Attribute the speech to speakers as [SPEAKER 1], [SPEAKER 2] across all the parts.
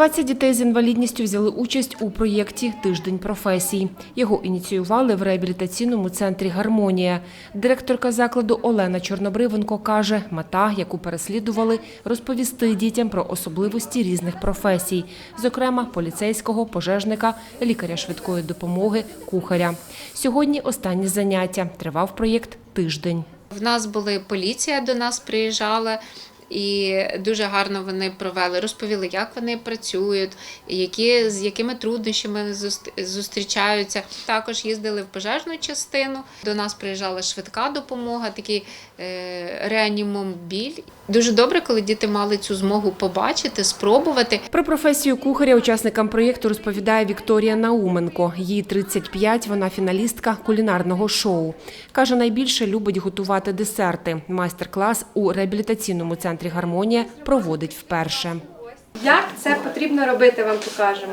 [SPEAKER 1] 20 дітей з інвалідністю взяли участь у проєкті Тиждень професій. Його ініціювали в реабілітаційному центрі Гармонія. Директорка закладу Олена Чорнобривенко каже, мета, яку переслідували, розповісти дітям про особливості різних професій, зокрема поліцейського, пожежника, лікаря швидкої допомоги, кухаря. Сьогодні останнє заняття. Тривав проєкт Тиждень.
[SPEAKER 2] В нас були поліція до нас приїжджала. І дуже гарно вони провели, розповіли, як вони працюють, які, з якими труднощами зустрічаються. Також їздили в пожежну частину. До нас приїжджала швидка допомога, такий е, реанімомбіль. Дуже добре, коли діти мали цю змогу побачити, спробувати.
[SPEAKER 1] Про професію кухаря учасникам проєкту розповідає Вікторія Науменко. Їй 35, вона фіналістка кулінарного шоу. Каже, найбільше любить готувати десерти. Майстер-клас у реабілітаційному центрі «Гармонія» проводить вперше.
[SPEAKER 3] Як це потрібно робити, вам покажемо.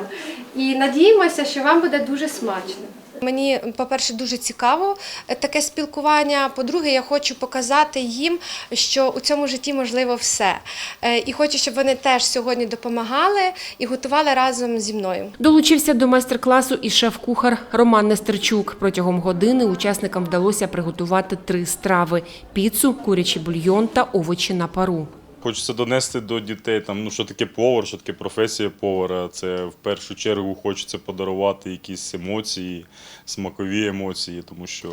[SPEAKER 3] І надіємося, що вам буде дуже смачно.
[SPEAKER 4] Мені, по-перше, дуже цікаво е, таке спілкування. По-друге, я хочу показати їм, що у цьому житті можливо все. Е, І хочу, щоб вони теж сьогодні допомагали і готували разом зі мною.
[SPEAKER 1] Долучився до майстер-класу і шеф-кухар Роман Нестерчук. Протягом години учасникам вдалося приготувати три страви – піцу, курячий бульйон та овочі на пару.
[SPEAKER 5] Хочеться донести до дітей, там, ну, що таке повар, що таке професія повара. Це в першу чергу хочеться подарувати якісь емоції, смакові емоції, тому що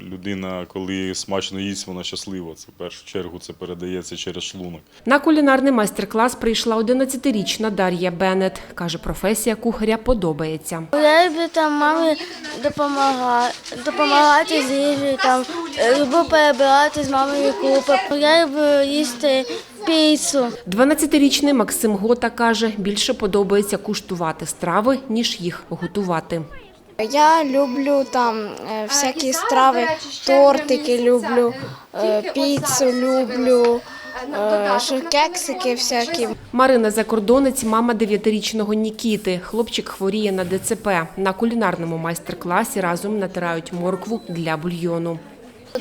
[SPEAKER 5] людина, коли смачно їсть, вона щаслива. Це в першу чергу це передається через шлунок.
[SPEAKER 1] На кулінарний майстер-клас прийшла 11-річна Дар'я Беннет. Каже, професія кухаря подобається.
[SPEAKER 6] Я люблю там мамі допомагати, допомагати з їжею, там люблю перебирати з мамою купи. Я люблю їсти піцу.
[SPEAKER 1] 12-річний Максим Гота каже, більше подобається куштувати страви, ніж їх готувати.
[SPEAKER 7] Я люблю там е, всякі страви, тортики люблю, е, піцу люблю, е, кексики всякі.
[SPEAKER 1] Марина Закордонець – мама 9-річного Нікіти. Хлопчик хворіє на ДЦП. На кулінарному майстер-класі разом натирають моркву для бульйону.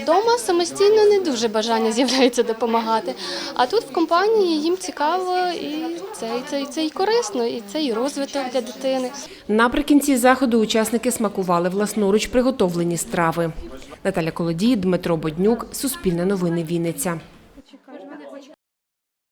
[SPEAKER 8] Дома самостійно не дуже бажання з'являється допомагати. А тут в компанії їм цікаво і це, і це, і це і корисно, і це і розвиток для дитини.
[SPEAKER 1] Наприкінці заходу учасники смакували власноруч приготовлені страви. Наталя Колодій, Дмитро Боднюк, Суспільне новини Вінниця.